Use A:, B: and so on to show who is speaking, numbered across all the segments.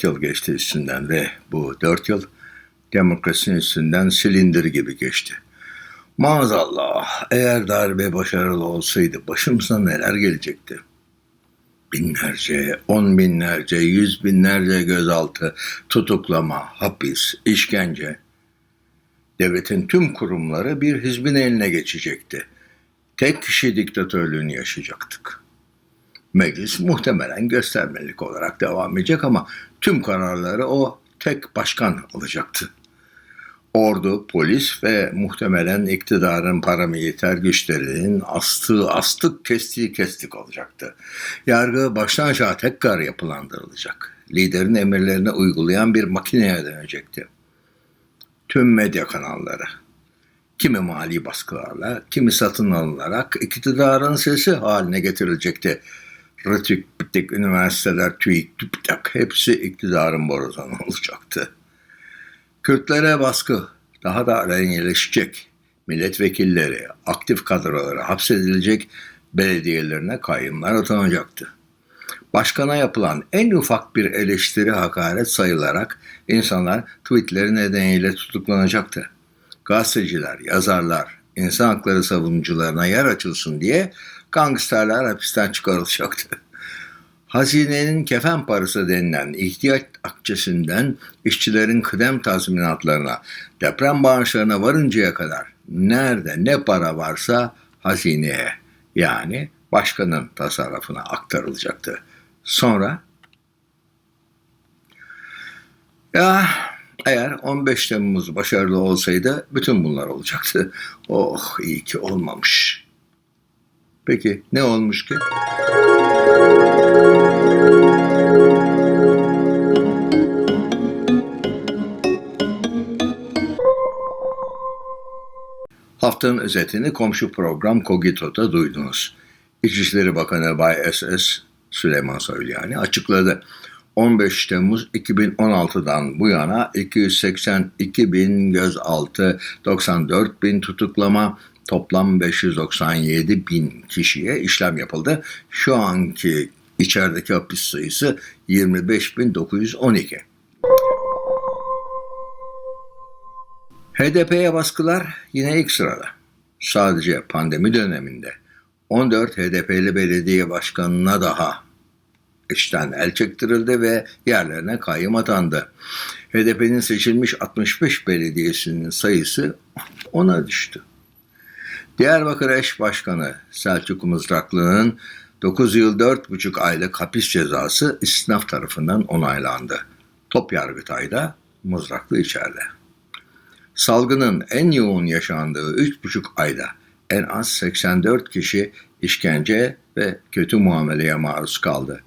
A: Dört yıl geçti üstünden ve bu dört yıl demokrasinin üstünden silindir gibi geçti. Maazallah eğer darbe başarılı olsaydı başımıza neler gelecekti? Binlerce, on binlerce, yüz binlerce gözaltı, tutuklama, hapis, işkence. Devletin tüm kurumları bir hizbin eline geçecekti. Tek kişi diktatörlüğünü yaşayacaktık. Meclis muhtemelen göstermelik olarak devam edecek ama tüm kararları o tek başkan alacaktı. Ordu, polis ve muhtemelen iktidarın paramiliter güçlerinin astığı astık kestiği kestik olacaktı. Yargı baştan aşağı tekrar yapılandırılacak. Liderin emirlerini uygulayan bir makineye dönecekti. Tüm medya kanalları, kimi mali baskılarla, kimi satın alınarak iktidarın sesi haline getirilecekti. Rıtık, bitik, üniversiteler, TÜİK, TÜPTAK hepsi iktidarın borazanı olacaktı. Kürtlere baskı daha da alenileşecek. Milletvekilleri, aktif kadroları hapsedilecek, belediyelerine kayyımlar atanacaktı. Başkana yapılan en ufak bir eleştiri hakaret sayılarak insanlar tweetleri nedeniyle tutuklanacaktı. Gazeteciler, yazarlar, insan hakları savunucularına yer açılsın diye gangsterler hapisten çıkarılacaktı. Hazinenin kefen parası denilen ihtiyaç akçesinden işçilerin kıdem tazminatlarına, deprem bağışlarına varıncaya kadar nerede ne para varsa hazineye yani başkanın tasarrufuna aktarılacaktı. Sonra ya eğer 15 Temmuz başarılı olsaydı bütün bunlar olacaktı. Oh iyi ki olmamış. Peki ne olmuş ki? Haftanın özetini komşu program Kogito'da duydunuz. İçişleri Bakanı Bay SS Süleyman Soylu açıkladı. 15 Temmuz 2016'dan bu yana 282 bin gözaltı, 94 bin tutuklama, toplam 597 bin kişiye işlem yapıldı. Şu anki içerideki hapis sayısı 25.912. HDP'ye baskılar yine ilk sırada. Sadece pandemi döneminde 14 HDP'li belediye başkanına daha işten el çektirildi ve yerlerine kayyım atandı. HDP'nin seçilmiş 65 belediyesinin sayısı ona düştü. Diyarbakır Eş Başkanı Selçuk Mızraklı'nın 9 yıl 4,5 aylık hapis cezası istinaf tarafından onaylandı. Top Yargıtay'da Mızraklı içeride. Salgının en yoğun yaşandığı 3,5 ayda en az 84 kişi işkence ve kötü muameleye maruz kaldı.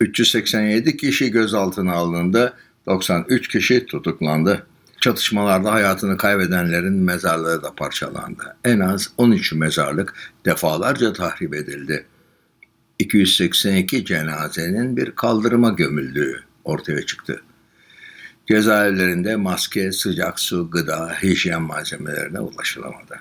A: 387 kişi gözaltına alındı, 93 kişi tutuklandı. Çatışmalarda hayatını kaybedenlerin mezarları da parçalandı. En az 13 mezarlık defalarca tahrip edildi. 282 cenazenin bir kaldırıma gömüldüğü ortaya çıktı. Cezaevlerinde maske, sıcak su, gıda, hijyen malzemelerine ulaşılamadı.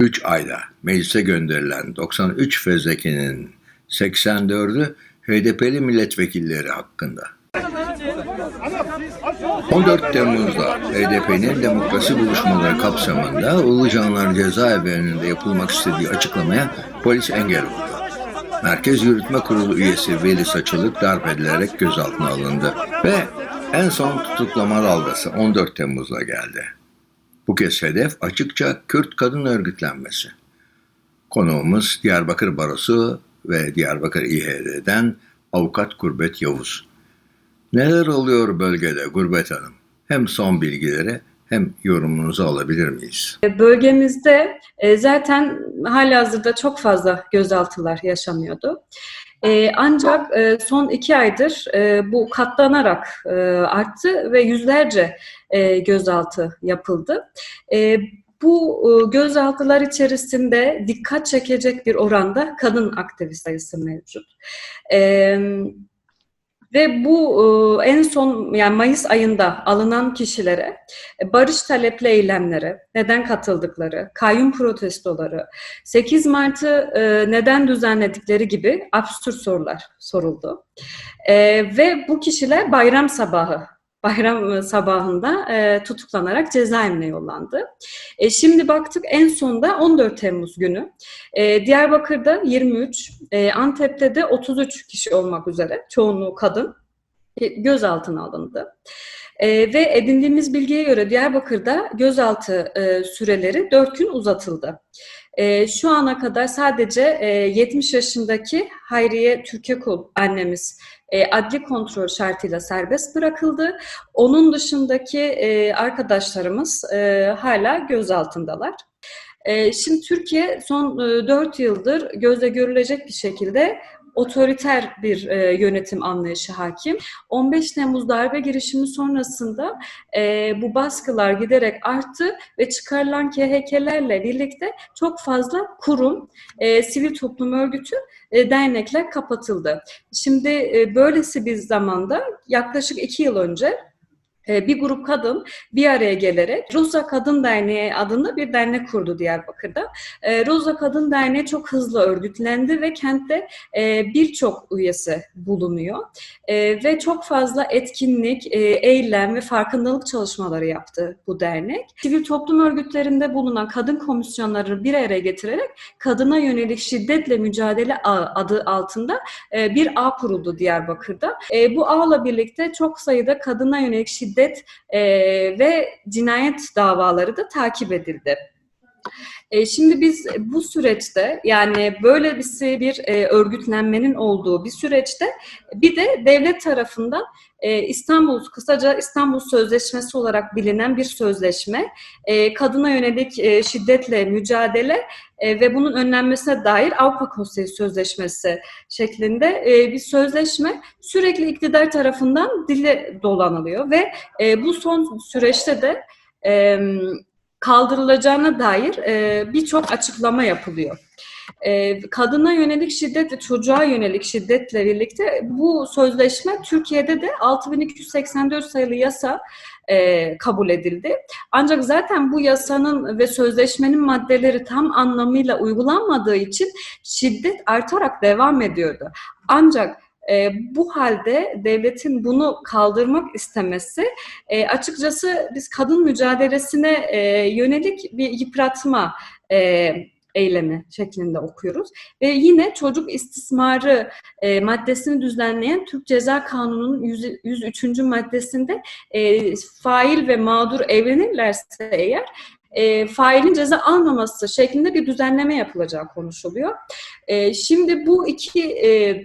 A: 3 ayda meclise gönderilen 93 fezlekenin 84'ü HDP'li milletvekilleri hakkında. 14 Temmuz'da HDP'nin demokrasi buluşmaları kapsamında Ulucanlar cezaevi önünde yapılmak istediği açıklamaya polis engel oldu. Merkez Yürütme Kurulu üyesi Veli Saçılık darp edilerek gözaltına alındı ve en son tutuklama dalgası 14 Temmuz'da geldi. Bu kez hedef açıkça Kürt kadın örgütlenmesi. Konuğumuz Diyarbakır Barosu ve Diyarbakır İHD'den avukat Gurbet Yavuz. Neler oluyor bölgede Gurbet Hanım? Hem son bilgileri hem yorumunuzu alabilir miyiz?
B: Bölgemizde e, zaten halihazırda çok fazla gözaltılar yaşanıyordu. E, ancak e, son iki aydır bu katlanarak arttı ve yüzlerce gözaltı yapıldı. Bu gözaltılar içerisinde dikkat çekecek bir oranda kadın aktivist sayısı mevcut. Ve bu e, en son yani Mayıs ayında alınan kişilere e, barış talepli eylemleri, neden katıldıkları, kayyum protestoları, 8 Mart'ı e, neden düzenledikleri gibi absürt sorular soruldu. Ve bu kişiler bayram sabahı bayram sabahında e, tutuklanarak cezaevine yollandı. E, şimdi baktık en sonda 14 Temmuz günü e, Diyarbakır'da 23, e, Antep'te de 33 kişi olmak üzere çoğunluğu kadın e, gözaltına alındı. E, ve edindiğimiz bilgiye göre Diyarbakır'da gözaltı e, süreleri 4 gün uzatıldı. E, şu ana kadar sadece e, 70 yaşındaki Hayriye Türkekul annemiz e, adli kontrol şartıyla serbest bırakıldı. Onun dışındaki e, arkadaşlarımız e, hala gözaltındalar. E, şimdi Türkiye son e, 4 yıldır gözle görülecek bir şekilde otoriter bir e, yönetim anlayışı hakim. 15 Temmuz darbe girişimi sonrasında e, bu baskılar giderek arttı ve çıkarılan KHK'lerle birlikte çok fazla kurum, e, sivil toplum örgütü, e, dernekler kapatıldı. Şimdi e, böylesi bir zamanda yaklaşık iki yıl önce bir grup kadın bir araya gelerek Roza Kadın Derneği adında bir dernek kurdu Diyarbakır'da. E, Roza Kadın Derneği çok hızlı örgütlendi ve kentte e, birçok üyesi bulunuyor. Ve çok fazla etkinlik, eylem ve farkındalık çalışmaları yaptı bu dernek. Sivil toplum örgütlerinde bulunan kadın komisyonları bir araya getirerek kadına yönelik şiddetle mücadele adı altında bir ağ kuruldu Diyarbakır'da. Bu ağla birlikte çok sayıda kadına yönelik şiddet şiddet e, ve cinayet davaları da takip edildi. E, şimdi biz bu süreçte yani böyle bir, bir e, örgütlenmenin olduğu bir süreçte bir de devlet tarafından e, İstanbul kısaca İstanbul Sözleşmesi olarak bilinen bir sözleşme e, kadına yönelik e, şiddetle mücadele e, ve bunun önlenmesine dair Avrupa Konseyi Sözleşmesi şeklinde e, bir sözleşme sürekli iktidar tarafından dile dolanılıyor ve e, bu son süreçte de kaldırılacağına dair e, birçok açıklama yapılıyor. E, kadına yönelik şiddet ve çocuğa yönelik şiddetle birlikte bu sözleşme Türkiye'de de 6284 sayılı yasa e, kabul edildi. Ancak zaten bu yasanın ve sözleşmenin maddeleri tam anlamıyla uygulanmadığı için şiddet artarak devam ediyordu. Ancak e, bu halde devletin bunu kaldırmak istemesi e, açıkçası biz kadın mücadelesine e, yönelik bir yıpratma e, eylemi şeklinde okuyoruz. Ve yine çocuk istismarı e, maddesini düzenleyen Türk Ceza Kanunu'nun 103. maddesinde e, fail ve mağdur evlenirlerse eğer e, failin ceza almaması şeklinde bir düzenleme yapılacağı konuşuluyor. E, şimdi bu iki e,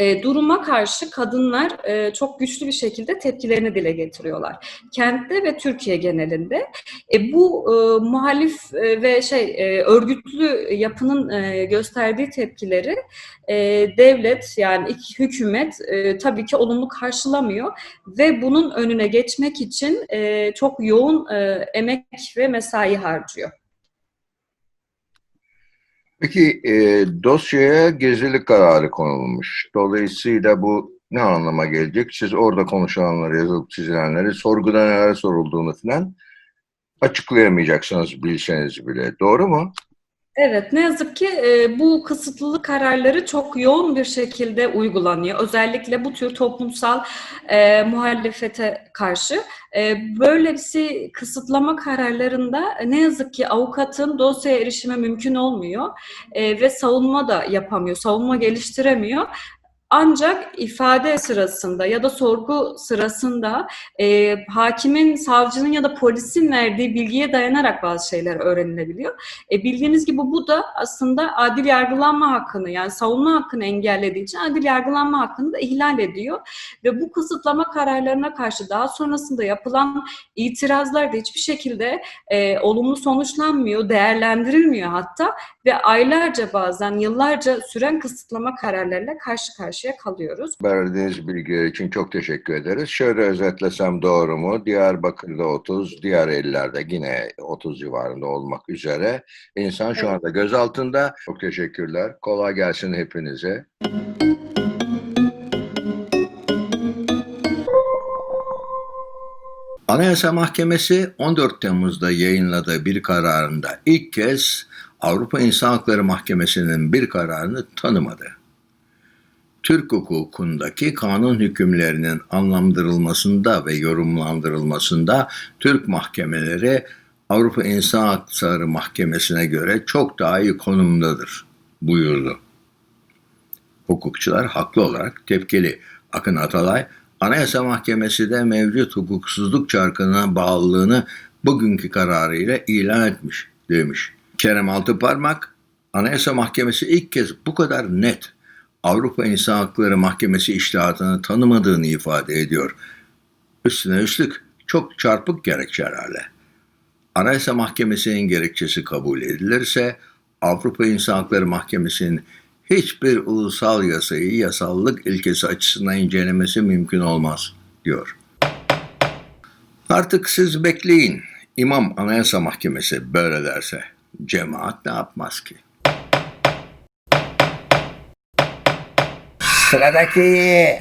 B: e, duruma karşı kadınlar e, çok güçlü bir şekilde tepkilerini dile getiriyorlar. Kentte ve Türkiye genelinde. E, bu e, muhalif e, ve şey e, örgütlü yapının e, gösterdiği tepkileri e, devlet yani hükümet e, tabii ki olumlu karşılamıyor ve bunun önüne geçmek için e, çok yoğun e, emek ve mesai harcıyor.
A: Peki e, dosyaya gizlilik kararı konulmuş. Dolayısıyla bu ne anlama gelecek? Siz orada konuşulanları, yazılıp çizilenleri, sorguda neler sorulduğunu falan açıklayamayacaksınız bilseniz bile. Doğru mu?
B: Evet, ne yazık ki e, bu kısıtlılık kararları çok yoğun bir şekilde uygulanıyor. Özellikle bu tür toplumsal e, muhalefete karşı. E, böylesi kısıtlama kararlarında ne yazık ki avukatın dosyaya erişime mümkün olmuyor e, ve savunma da yapamıyor, savunma geliştiremiyor. Ancak ifade sırasında ya da sorgu sırasında e, hakimin, savcının ya da polisin verdiği bilgiye dayanarak bazı şeyler öğrenilebiliyor. E, bildiğiniz gibi bu da aslında adil yargılanma hakkını yani savunma hakkını engellediği için adil yargılanma hakkını da ihlal ediyor. Ve bu kısıtlama kararlarına karşı daha sonrasında yapılan itirazlar da hiçbir şekilde e, olumlu sonuçlanmıyor, değerlendirilmiyor hatta ve aylarca bazen yıllarca süren kısıtlama kararlarıyla karşı karşıya karşıya kalıyoruz.
A: Verdiğiniz bilgi için çok teşekkür ederiz. Şöyle özetlesem doğru mu? Diyarbakır'da 30, diğer illerde yine 30 civarında olmak üzere insan şu evet. anda gözaltında. Çok teşekkürler. Kolay gelsin hepinize. Anayasa Mahkemesi 14 Temmuz'da yayınladığı bir kararında ilk kez Avrupa İnsan Hakları Mahkemesi'nin bir kararını tanımadı. Türk hukukundaki kanun hükümlerinin anlamlandırılmasında ve yorumlandırılmasında Türk mahkemeleri Avrupa İnsan Hakları Mahkemesi'ne göre çok daha iyi konumdadır buyurdu. Hukukçular haklı olarak tepkili. Akın Atalay, Anayasa Mahkemesi de mevcut hukuksuzluk çarkına bağlılığını bugünkü kararıyla ilan etmiş demiş. Kerem Altıparmak, Anayasa Mahkemesi ilk kez bu kadar net Avrupa İnsan Hakları Mahkemesi iştihatını tanımadığını ifade ediyor. Üstüne üstlük çok çarpık gerekçelerle. Anayasa Mahkemesi'nin gerekçesi kabul edilirse Avrupa İnsan Hakları Mahkemesi'nin hiçbir ulusal yasayı yasallık ilkesi açısından incelemesi mümkün olmaz, diyor. Artık siz bekleyin. İmam Anayasa Mahkemesi böyle derse cemaat ne yapmaz ki?
C: Sıradaki.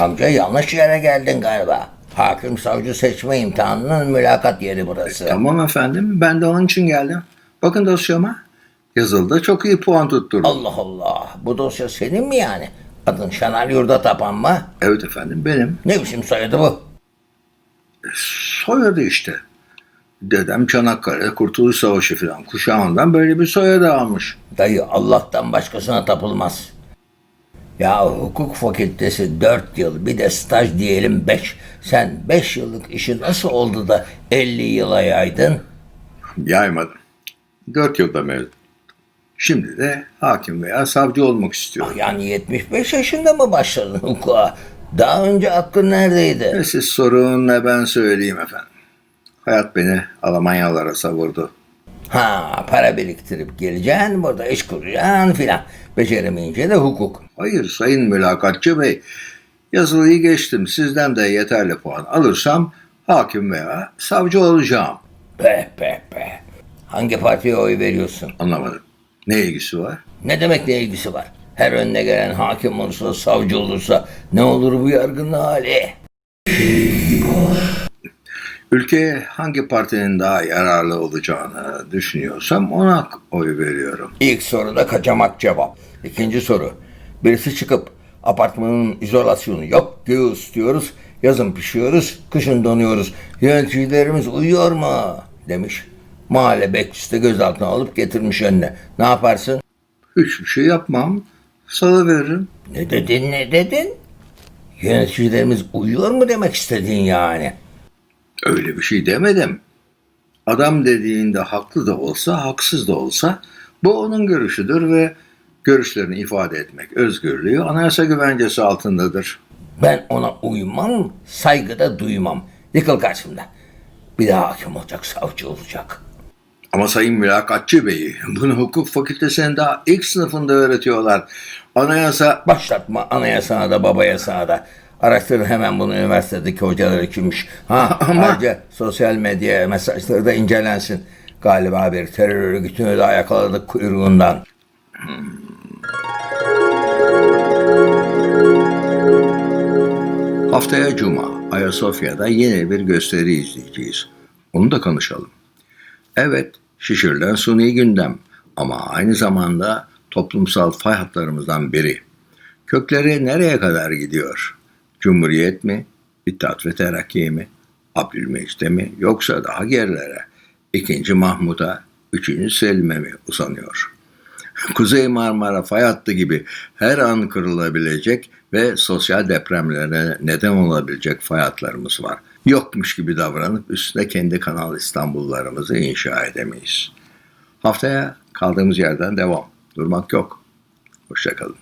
C: Amca yanlış yere geldin galiba. Hakim savcı seçme imtihanının mülakat yeri burası.
A: Tamam efendim, ben de onun için geldim. Bakın dosyama. Yazıldı, çok iyi puan tutturdu.
C: Allah Allah. Bu dosya senin mi yani? Adın Şener Yurda Tapan mı?
A: Evet efendim, benim.
C: Ne biçim soyadı bu?
A: Soyadı işte. Dedem Çanakkale, Kurtuluş Savaşı filan kuşağından böyle bir soyadı almış.
C: Dayı Allah'tan başkasına tapılmaz. Ya hukuk fakültesi 4 yıl bir de staj diyelim 5. Sen 5 yıllık işi nasıl oldu da 50 yıla yaydın?
A: Yaymadım. Dört yılda mevcut. Şimdi de hakim veya savcı olmak istiyorum.
C: Yani 75 yaşında mı başladın hukuka? Daha önce aklın neredeydi?
A: Ne siz sorun ne ben söyleyeyim efendim. Hayat beni Almanyalara savurdu.
C: Ha para biriktirip geleceksin burada iş kuracaksın filan. Beceremeyince de hukuk.
A: Hayır sayın mülakatçı bey. Yazılıyı geçtim. Sizden de yeterli puan alırsam hakim veya savcı olacağım.
C: Be be be. Hangi partiye oy veriyorsun?
A: Anlamadım. Ne ilgisi var?
C: Ne demek ne ilgisi var? Her önüne gelen hakim olursa, savcı olursa ne olur bu yargının hali?
A: Ülkeye hangi partinin daha yararlı olacağını düşünüyorsam ona oy veriyorum.
C: İlk soruda kaçamak cevap. İkinci soru. Birisi çıkıp apartmanın izolasyonu yok göğüs diyoruz. Yazın pişiyoruz, kışın donuyoruz. Yöneticilerimiz uyuyor mu? demiş. Mahalle bekçisi de gözaltına alıp getirmiş önüne. Ne yaparsın?
A: Hiçbir şey yapmam. Salı veririm.
C: Ne dedin ne dedin? Yöneticilerimiz uyuyor mu demek istedin yani?
A: Öyle bir şey demedim. Adam dediğinde haklı da olsa, haksız da olsa bu onun görüşüdür ve görüşlerini ifade etmek özgürlüğü anayasa güvencesi altındadır.
C: Ben ona uymam, saygıda duymam. Yıkıl karşımda. Bir daha hakim olacak, savcı olacak.
A: Ama Sayın Mülakatçı Bey, bunu hukuk fakültesinin daha ilk sınıfında öğretiyorlar. Anayasa
C: Başlatma anayasana da babaya da. Araştırın hemen bunu üniversitedeki hocaları kimmiş. Ha,
A: Ama-
C: ayrıca sosyal medya mesajları da incelensin. Galiba bir terör örgütünü daha yakaladık kuyruğundan.
A: haftaya Cuma Ayasofya'da yeni bir gösteri izleyeceğiz. Onu da konuşalım. Evet, şişirilen suni gündem ama aynı zamanda toplumsal fay hatlarımızdan biri. Kökleri nereye kadar gidiyor? Cumhuriyet mi? İttihat ve Terakki mi? Abdülmecit'e mi? Yoksa daha gerilere? İkinci Mahmud'a, üçüncü Selim'e mi uzanıyor? Kuzey Marmara fay hattı gibi her an kırılabilecek ve sosyal depremlere neden olabilecek fay hatlarımız var. Yokmuş gibi davranıp üstüne kendi Kanal İstanbullarımızı inşa edemeyiz. Haftaya kaldığımız yerden devam. Durmak yok. Hoşçakalın.